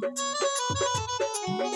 Thank you.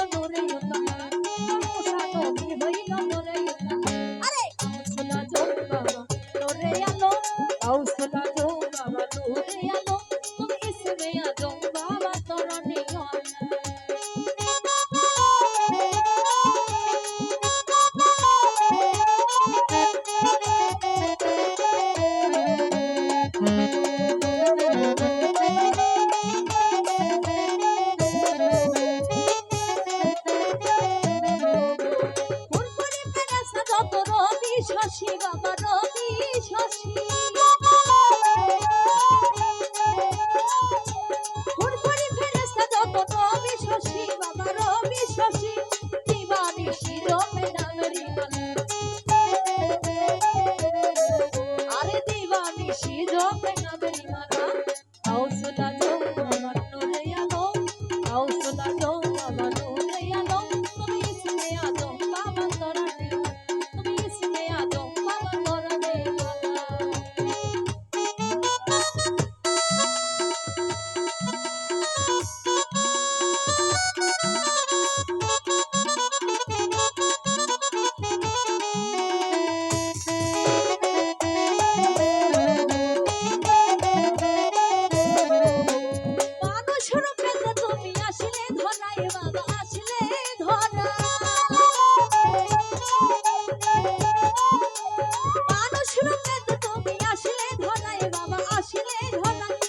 হইল নূরে উতালা মোসা নবী হইল নূরে উতালা আরে কাউসলা জো বাবা স্বরূপ তুমি আসলে ধরায় বাবা আসলে ধরা মানুষ রূপে তুমি আসলে ধরায় বাবা আসলে ধরা